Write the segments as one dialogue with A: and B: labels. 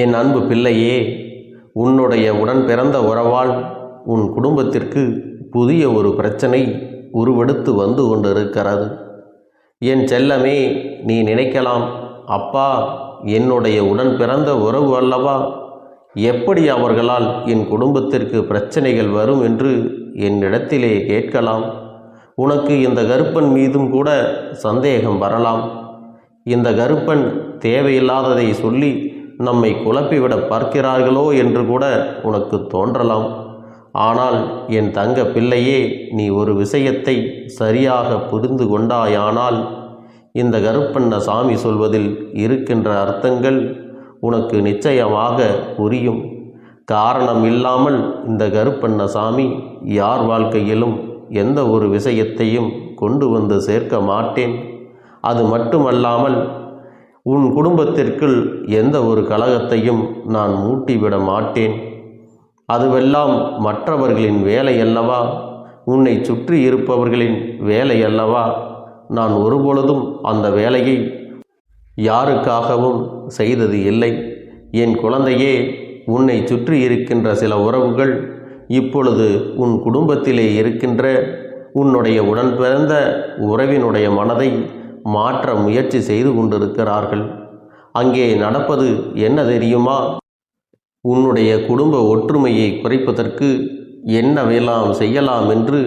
A: என் அன்பு பிள்ளையே உன்னுடைய உடன் பிறந்த உறவால் உன் குடும்பத்திற்கு புதிய ஒரு பிரச்சனை உருவெடுத்து வந்து கொண்டிருக்கிறது. என் செல்லமே நீ நினைக்கலாம் அப்பா என்னுடைய உடன் பிறந்த உறவு அல்லவா? எப்படி அவர்களால் என் குடும்பத்திற்கு பிரச்சனைகள் வரும் என்று என்னிடத்திலே கேட்கலாம். உனக்கு இந்த கருப்பன் மீதும் கூட சந்தேகம் வரலாம். இந்த கருப்பன் தேவையில்லாததை சொல்லி நம்மை குழப்பிவிட பார்க்கிறார்களோ என்று கூட உனக்கு தோன்றலாம். ஆனால் என் தங்க பிள்ளையே நீ ஒரு விஷயத்தை சரியாக புரிந்து கொண்டாயானால் இந்த கருப்பண்ண சாமி சொல்வதில் இருக்கின்ற அர்த்தங்கள் உனக்கு நிச்சயமாக புரியும். காரணம் இல்லாமல் இந்த கருப்பண்ண சாமி யார் வாழ்க்கையிலும் எந்த ஒரு விஷயத்தையும் கொண்டு வந்து சேர்க்க மாட்டேன். அது மட்டுமல்லாமல் உன் குடும்பத்திற்குள் எந்த ஒரு கலகத்தையும் நான் மூட்டிவிட மாட்டேன். அதுவெல்லாம் மற்றவர்களின் வேலை அல்லவா? உன்னை சுற்றி இருப்பவர்களின் வேலை அல்லவா? நான் ஒருபொழுதும் அந்த வேலையை யாருக்காகவும் செய்தது இல்லை. என் குழந்தையே உன்னை சுற்றி இருக்கின்ற சில உறவுகள் இப்பொழுது உன் குடும்பத்திலே இருக்கின்ற உன்னுடைய உடன் பிறந்த உறவினுடைய மனதை மாற்ற முயற்சி செய்து கொண்டிருக்கிறார்கள். அங்கே நடப்பது என்ன தெரியுமா? உன்னுடைய குடும்ப ஒற்றுமையை குறைப்பதற்கு என்னவெல்லாம் செய்யலாம் என்று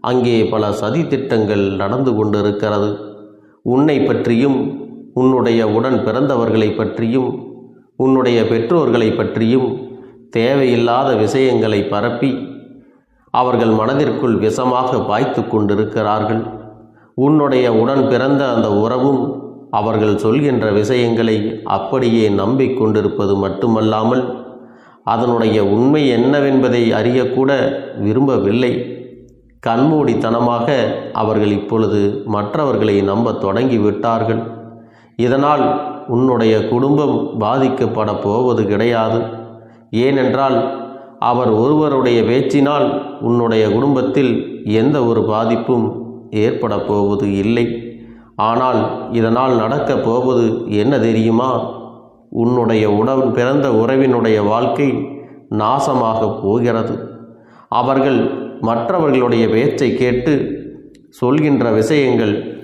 A: அங்கே பல சதி திட்டங்கள் நடந்து கொண்டிருக்கிறது. உன்னை பற்றியும் உன்னுடைய உடன் பிறந்தவர்களை பற்றியும் உன்னுடைய பெற்றோர்களை பற்றியும் தேவையில்லாத விஷயங்களை பரப்பி அவர்கள் மனதிற்குள் விஷமாக பாய்த்து கொண்டிருக்கிறார்கள். உன்னுடைய உடன் பிறந்த அந்த உறவும் அவர்கள் சொல்கின்ற விஷயங்களை அப்படியே நம்பிக்கொண்டிருப்பது மட்டுமல்லாமல் அதனுடைய உண்மை என்னவென்பதை அறியக்கூட விரும்பவில்லை. கண்மூடித்தனமாக அவர்கள் இப்பொழுது மற்றவர்களை நம்ப தொடங்கிவிட்டார்கள். இதனால் உன்னுடைய குடும்பம் பாதிக்கப்பட போவது கிடையாது. ஏனென்றால் அவர் ஒருவருடைய பேச்சினால் உன்னுடைய குடும்பத்தில் எந்த ஒரு பாதிப்பும் ஏற்பட போவது இல்லை. ஆனால் இதனால் நடக்கப் போவது என்ன தெரியுமா? உன்னுடைய உடன் பிறந்த உறவினுடைய வாழ்க்கை நாசமாக போகிறது. அவர்கள் மற்றவர்களுடைய பேச்சை கேட்டு சொல்கின்ற விஷயங்கள்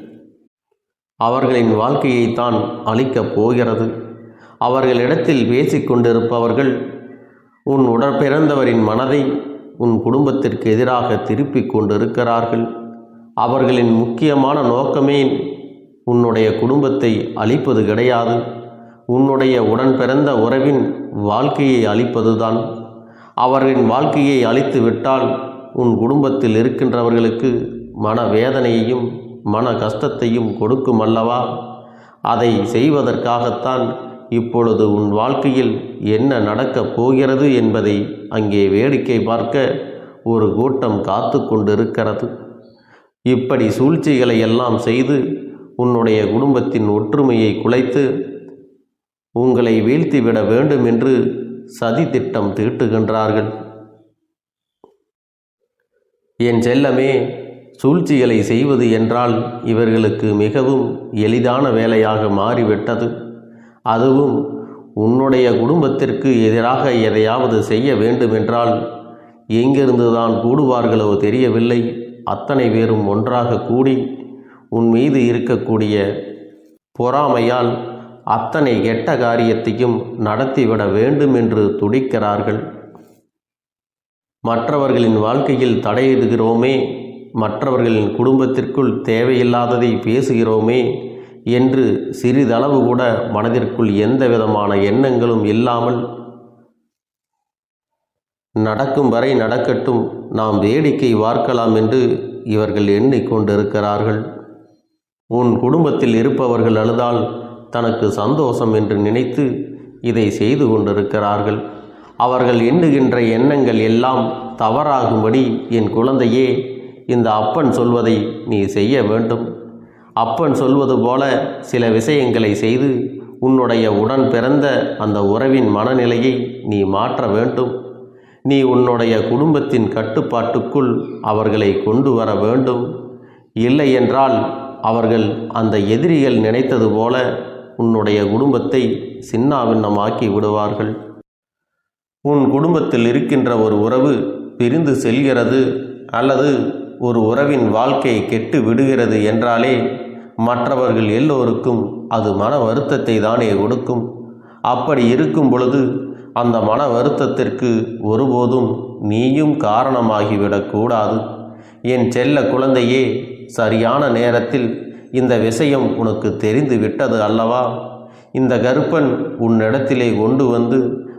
A: அவர்களின் வாழ்க்கையைத்தான் அழிக்கப் போகிறது. அவர்களிடத்தில் பேசிக்கொண்டிருப்பவர்கள் உன் உடற்பிறந்தவரின் மனதை உன் குடும்பத்திற்கு எதிராக திருப்பிக் கொண்டிருக்கிறார்கள். அவர்களின் முக்கியமான நோக்கமே உன்னுடைய குடும்பத்தை அழிப்பது கிடையாது. உன்னுடைய உடன் பிறந்த உறவின் வாழ்க்கையை அழிப்பதுதான். அவர்களின் வாழ்க்கையை அழித்து விட்டால் உன் குடும்பத்தில் இருக்கின்றவர்களுக்கு மன வேதனையையும் மன கஷ்டத்தையும் கொடுக்கும் அல்லவா? அதை செய்வதற்காகத்தான் இப்பொழுது உன் வாழ்க்கையில் என்ன நடக்கப் போகிறது என்பதை அங்கே வேடிக்கை பார்க்க ஒரு கூட்டம் காத்து கொண்டிருக்கிறது. இப்படி சூழ்ச்சிகளை எல்லாம் செய்து உன்னுடைய குடும்பத்தின் ஒற்றுமையை குலைத்து உங்களை வீழ்த்திவிட வேண்டும் என்று சதி திட்டம் தீட்டுகின்றார்கள். என் செல்லமே சூழ்ச்சிகளை செய்வது என்றால் இவர்களுக்கு மிகவும் எளிதான வேலையாக மாறிவிட்டது. அதுவும் உன்னுடைய குடும்பத்திற்கு எதிராக எதையாவது செய்ய வேண்டுமென்றால் எங்கிருந்து தான் கூடுவார்களோ தெரியவில்லை. அத்தனை பேரும் ஒன்றாக கூடி உன் மீது இருக்கக்கூடிய பொறாமையால் அத்தனை கெட்ட காரியத்தையும் நடத்திவிட வேண்டும் என்று துடிக்கிறார்கள். மற்றவர்களின் வாழ்க்கையில் தடையிடுகிறோமே மற்றவர்களின் குடும்பத்திற்குள் தேவையில்லாததை பேசுகிறோமே என்று சிறிதளவு கூட மனதிற்குள் எந்த விதமான எண்ணங்களும் இல்லாமல் நடக்கும் வரை நடக்கட்டும் நாம் வேடிக்கை பார்க்கலாம் என்று இவர்கள் எண்ணிக்கொண்டிருக்கிறார்கள். உன் குடும்பத்தில் இருப்பவர்கள் அழுதால் தனக்கு சந்தோஷம் என்று நினைத்து இதை செய்து கொண்டிருக்கிறார்கள். அவர்கள் எண்ணுகின்ற எண்ணங்கள் எல்லாம் தவறாகும்படி என் குழந்தையே இந்த அப்பன் சொல்வதை நீ செய்ய வேண்டும். அப்பன் சொல்வது போல சில விஷயங்களை செய்து உன்னுடைய உடன் பிறந்த அந்த உறவின் மனநிலையை நீ மாற்ற வேண்டும். நீ உன்னுடைய குடும்பத்தின் கட்டுப்பாட்டுக்குள் அவர்களை கொண்டு வர வேண்டும். இல்லை என்றால் அவர்கள் அந்த எதிரிகள் நினைத்தது போல உன்னுடைய குடும்பத்தை சின்னாவின்னமாக்கி விடுவார்கள். உன் குடும்பத்தில் இருக்கின்ற ஒரு உறவு பிரிந்து செல்கிறது அல்லது ஒரு உறவின் வாழ்க்கை கெட்டு விடுகிறது என்றாலே மற்றவர்கள் எல்லோருக்கும் அது மன வருத்தத்தை தானே கொடுக்கும். அப்படி இருக்கும் பொழுது அந்த மன வருத்தத்திற்கு ஒருபோதும் நீயும் காரணமாகிவிடக்கூடாது. என் செல்ல குழந்தையே சரியான நேரத்தில் இந்த விஷயம் உனக்கு தெரிந்து விட்டது அல்லவா? இந்த கருப்பன் உன்னிடத்திலே கொண்டு வந்து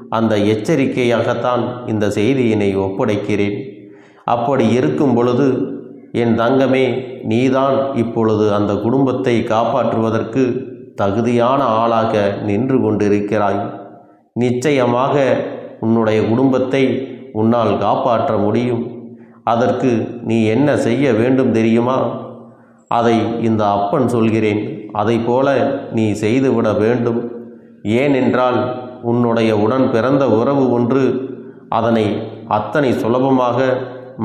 A: அந்த எச்சரிக்கையாகத்தான் இந்த செய்தியினை ஒப்படைக்கிறேன். அப்படி இருக்கும் பொழுது என் தங்கமே நீதான் இப்பொழுது அந்த குடும்பத்தை காப்பாற்றுவதற்கு தகுதியான ஆளாக நின்று கொண்டிருக்கிறாய். நிச்சயமாக உன்னுடைய குடும்பத்தை உன்னால் காப்பாற்ற முடியும். அதற்கு நீ என்ன செய்ய வேண்டும் தெரியுமா? அதை இந்த அப்பன் சொல்கிறேன். அதை போல நீ செய்துவிட வேண்டும். ஏனென்றால் உன்னுடைய உடன் பிறந்த உறவு ஒன்று அதனை அத்தனை சுலபமாக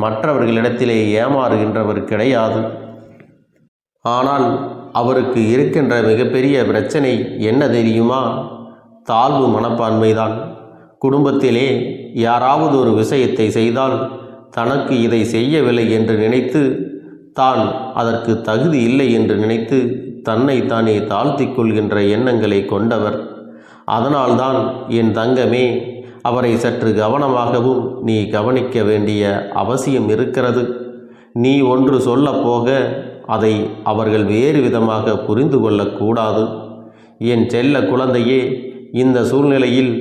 A: மற்றவர்களிடத்திலே ஏமாறுகின்றவர் கிடையாது. ஆனால் அவருக்கு இருக்கின்ற மிகப்பெரிய பிரச்சனை என்ன தெரியுமா? தாழ்வு மனப்பான்மைதான். குடும்பத்திலே யாராவது ஒரு விஷயத்தை செய்தால் தனக்கு இதை செய்யவில்லை என்று நினைத்து தான் அதற்கு தகுதி இல்லை என்று நினைத்து தன்னை தானே தாழ்த்திக் கொள்கின்ற எண்ணங்களை கொண்டவர். அதனால்தான் என் தங்கமே அவரை சற்று கவனமாகவும் நீ கவனிக்க வேண்டிய அவசியம் இருக்கிறது. நீ ஒன்று சொல்லப் போக அதை அவர்கள் வேறு விதமாக புரிந்து கொள்ளக்கூடாது என் செல்ல குழந்தையே இந்த சூழ்நிலையில்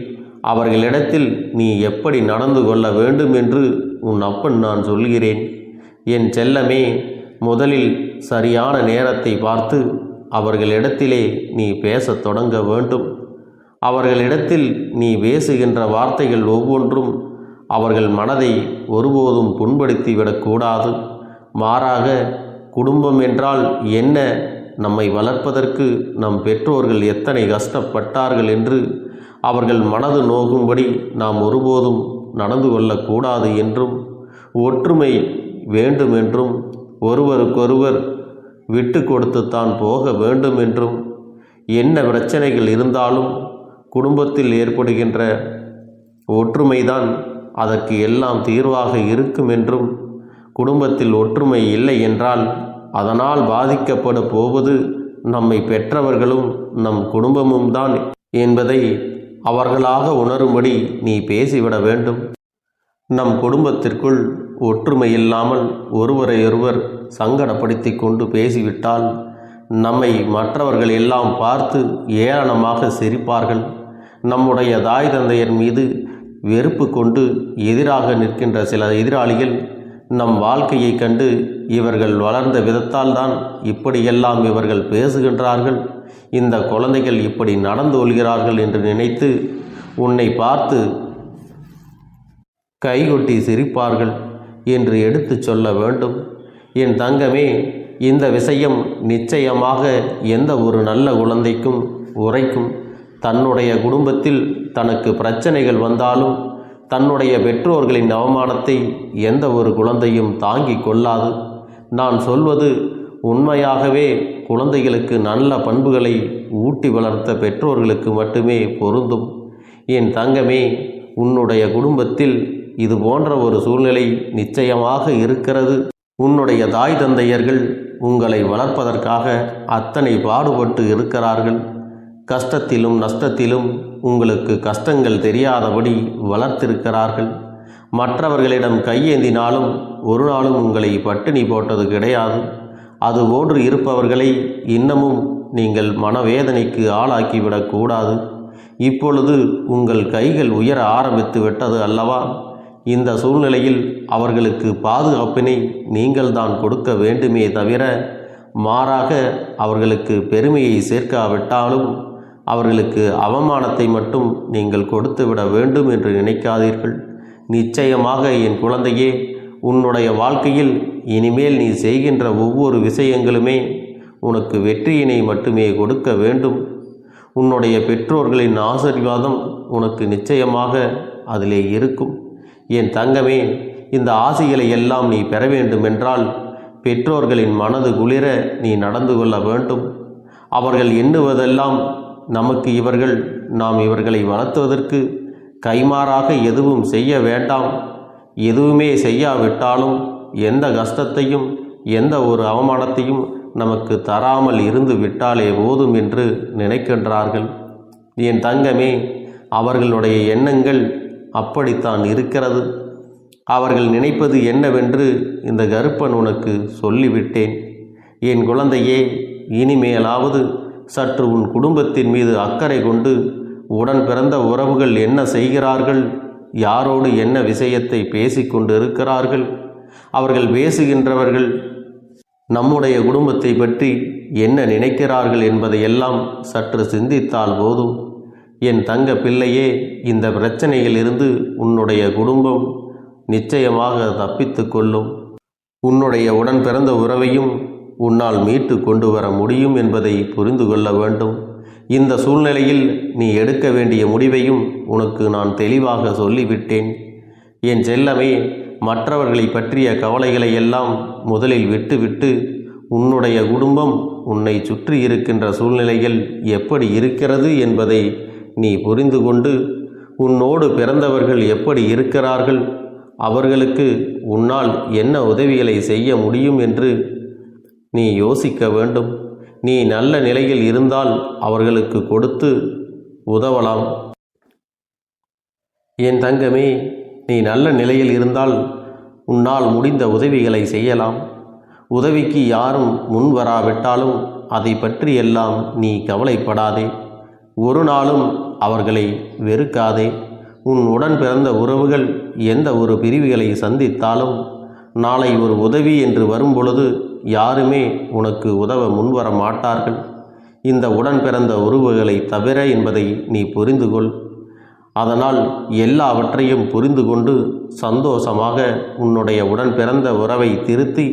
A: அவர்களிடத்தில் நீ எப்படி நடந்து கொள்ள வேண்டும் என்று உன் அப்பன் நான் சொல்கிறேன். என் செல்லமே முதலில் சரியான நேரத்தை பார்த்து அவர்களிடத்திலே நீ பேசத் தொடங்க வேண்டும். அவர்களிடத்தில் நீ பேசுகின்ற வார்த்தைகள் ஒவ்வொன்றும் அவர்கள் மனதை ஒருபோதும் புண்படுத்தி விடக்கூடாது மாறாக குடும்பம் என்றால் என்ன? நம்மை வளர்ப்பதற்கு நம் பெற்றோர்கள் எத்தனை கஷ்டப்பட்டார்கள் என்று அவர்கள் மனது நோகும்படி நாம் ஒருபோதும் நடந்து கொள்ளக்கூடாது என்றும் ஒற்றுமை வேண்டும் என்றும் ஒருவருக்கொருவர் விட்டு கொடுத்துத்தான் போக வேண்டும் என்றும் என்ன பிரச்சனைகள் இருந்தாலும் குடும்பத்தில் ஏற்படுகின்ற ஒற்றுமைதான் அதற்கு எல்லாம் தீர்வாக இருக்கும் என்றும் குடும்பத்தில் ஒற்றுமை இல்லை என்றால் அதனால் பாதிக்கப்பட போவது நம்மை பெற்றவர்களும் நம் குடும்பமும் தான் என்பதை அவர்களாக உணரும்படி நீ பேசிவிட வேண்டும். நம் குடும்பத்திற்குள் ஒற்றுமை இல்லாமல் ஒருவரையொருவர் சங்கடப்படுத்தி கொண்டு பேசிவிட்டால் நம்மை மற்றவர்கள் எல்லாம் பார்த்து ஏளனமாக சிரிப்பார்கள். நம்முடைய தாய் தந்தையர் மீது வெறுப்பு கொண்டு எதிராக நிற்கின்ற சில எதிராளிகள் நம் வாழ்க்கையை கண்டு இவர்கள் வளர்ந்த விதத்தால் தான் இப்படியெல்லாம் இவர்கள் பேசுகின்றார்கள். இந்த குழந்தைகள் இப்படி நடந்து கொள்கிறார்கள் என்று நினைத்து உன்னை பார்த்து கைகொட்டி சிரிப்பார்கள். என்று எடுத்துச் சொல்ல வேண்டும். என் தங்கமே இந்த விஷயம் நிச்சயமாக எந்த ஒரு நல்ல குழந்தைக்கும் உரைக்கும். தன்னுடைய குடும்பத்தில் தனக்கு பிரச்சனைகள் வந்தாலும் தன்னுடைய பெற்றோர்களின் அவமானத்தை எந்த ஒரு குழந்தையும் தாங்கிக் கொள்ளாது. நான் சொல்வது உண்மையாகவே குழந்தைகளுக்கு நல்ல பண்புகளை ஊட்டி வளர்த்த பெற்றோர்களுக்கு மட்டுமே பொருந்தும். என் தங்கமே உன்னுடைய குடும்பத்தில் இது போன்ற ஒரு சூழ்நிலை நிச்சயமாக இருக்கிறது. உன்னுடைய தாய் தந்தையர்கள் உங்களை வளர்ப்பதற்காக அத்தனை பாடுபட்டு இருக்கிறார்கள். கஷ்டத்திலும் நஷ்டத்திலும் உங்களுக்கு கஷ்டங்கள் தெரியாதபடி வளர்த்திருக்கிறார்கள். மற்றவர்களிடம் கையேந்தினாலும் ஒரு நாளும் உங்களை பட்டினி போட்டது கிடையாது. அதுபோன்று இருப்பவர்களை இன்னமும் நீங்கள் மனவேதனைக்கு ஆளாக்கிவிடக்கூடாது இப்பொழுது உங்கள் கைகள் உயர ஆரம்பித்து விட்டது அல்லவா? இந்த சூழ்நிலையில் அவர்களுக்கு பாதுகாப்பினை நீங்கள்தான் கொடுக்க வேண்டுமே தவிர மாறாக அவர்களுக்கு பெருமையை சேர்க்காவிட்டாலும் அவர்களுக்கு அவமானத்தை மட்டும் நீங்கள் கொடுத்துவிட வேண்டும் என்று நினைக்காதீர்கள். நிச்சயமாக என் குழந்தையே உன்னுடைய வாழ்க்கையில் இனிமேல் நீ செய்கின்ற ஒவ்வொரு விஷயங்களுமே உனக்கு வெற்றியினை மட்டுமே கொடுக்க வேண்டும். உன்னுடைய பெற்றோர்களின் ஆசீர்வாதம் உனக்கு நிச்சயமாக அதிலே இருக்கும். என் தங்கமே இந்த ஆசைகளை எல்லாம் நீ பெற வேண்டுமென்றால் பெற்றோர்களின் மனது குளிர நீ நடந்து கொள்ள வேண்டும். அவர்கள் எண்ணுவதெல்லாம் நமக்கு இவர்கள் நாம் இவர்களை வளர்த்துவதற்கு கைமாறாக எதுவும் செய்ய வேண்டாம். எதுவுமே செய்யாவிட்டாலும் எந்த கஷ்டத்தையும் எந்த ஒரு அவமானத்தையும் நமக்கு தராமல் இருந்து விட்டாலே போதும் என்று நினைக்கின்றார்கள். என் தங்கமே அவர்களுடைய எண்ணங்கள் அப்படித்தான் இருக்கிறது. அவர்கள் நினைப்பது என்னவென்று இந்த கருப்பன் உனக்கு சொல்லிவிட்டேன். என் குழந்தையே இனிமேலாவது சற்று உன் குடும்பத்தின் மீது அக்கறை கொண்டு உடன் பிறந்த உறவுகள் என்ன செய்கிறார்கள்? யாரோடு என்ன விஷயத்தை பேசிக்கொண்டு இருக்கிறார்கள் அவர்கள் பேசுகின்றவர்கள் நம்முடைய குடும்பத்தை பற்றி என்ன நினைக்கிறார்கள் என்பதையெல்லாம் சற்று சிந்தித்தால் போதும். என் தங்க பிள்ளையே இந்த பிரச்சனையிலிருந்து உன்னுடைய குடும்பம் நிச்சயமாக தப்பித்து கொள்ளும். உன்னுடைய உடன் பிறந்த உறவையும் உன்னால் மீட்டு கொண்டு வர முடியும் என்பதை புரிந்து கொள்ள வேண்டும். இந்த சூழ்நிலையில் நீ எடுக்க வேண்டிய முடிவையும் உனக்கு நான் தெளிவாக சொல்லிவிட்டேன். என் செல்லமே மற்றவர்களை பற்றிய கவலைகளை எல்லாம் முதலில் விட்டுவிட்டு உன்னுடைய குடும்பம் உன்னை சுற்றி இருக்கின்ற சூழ்நிலைகள் எப்படி இருக்கிறது என்பதை நீ புரிந்து கொண்டு உன்னோடு பிறந்தவர்கள் எப்படி இருக்கிறார்கள் அவர்களுக்கு உன்னால் என்ன உதவிகளை செய்ய முடியும் என்று நீ யோசிக்க வேண்டும். நீ நல்ல நிலையில் இருந்தால் அவர்களுக்கு கொடுத்து உதவலாம். என் தங்கமே நீ நல்ல நிலையில் இருந்தால் உன்னால் முடிந்த உதவிகளை செய்யலாம். உதவிக்கு யாரும் முன் வராவிட்டாலும் அதை பற்றியெல்லாம் நீ கவலைப்படாதே. ஒரு நாளும் அவர்களை வெறுக்காதே. உன் உடன் பிறந்த உறவுகள் எந்த ஒரு பிரிவுகளை சந்தித்தாலும் நாளை ஒரு உதவி என்று வரும்பொழுது யாருமே உனக்கு உதவ முன்வர மாட்டார்கள் இந்த உடன் பிறந்த உறவுகளை தவிர என்பதை நீ புரிந்து கொள் அதனால் எல்லாவற்றையும் புரிந்து கொண்டு சந்தோஷமாக உன்னுடைய உடன் பிறந்த உறவை திருத்தி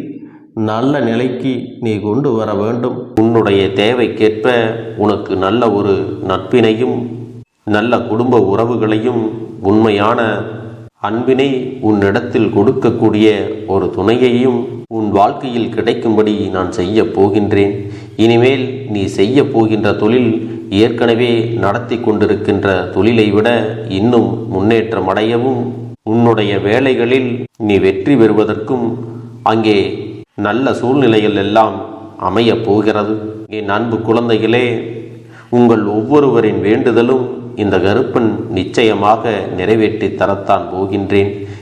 A: நல்ல நிலைக்கு நீ கொண்டு வர வேண்டும். உன்னுடைய தேவைக்கேற்ப உனக்கு நல்ல ஒரு நட்பினையும் நல்ல குடும்ப உறவுகளையும் உண்மையான அன்பினை உன்னிடத்தில் கொடுக்கக்கூடிய ஒரு துணையையும் உன் வாழ்க்கையில் கிடைக்கும்படி நான் செய்ய போகின்றேன். இனிமேல் நீ செய்ய போகின்ற தொழில் ஏற்கனவே நடத்தி கொண்டிருக்கின்ற தொழிலை விட இன்னும் முன்னேற்றம் அடையவும் உன்னுடைய வேலைகளில் நீ வெற்றி பெறுவதற்கும் அங்கே நல்ல சூழ்நிலைகள் எல்லாம் அமையப் போகிறது. என் அன்பு குழந்தைகளே உங்கள் ஒவ்வொருவரின் வேண்டுதலும் இந்த கருப்பன் நிச்சயமாக நிறைவேற்றி தரத்தான் போகின்றேன்.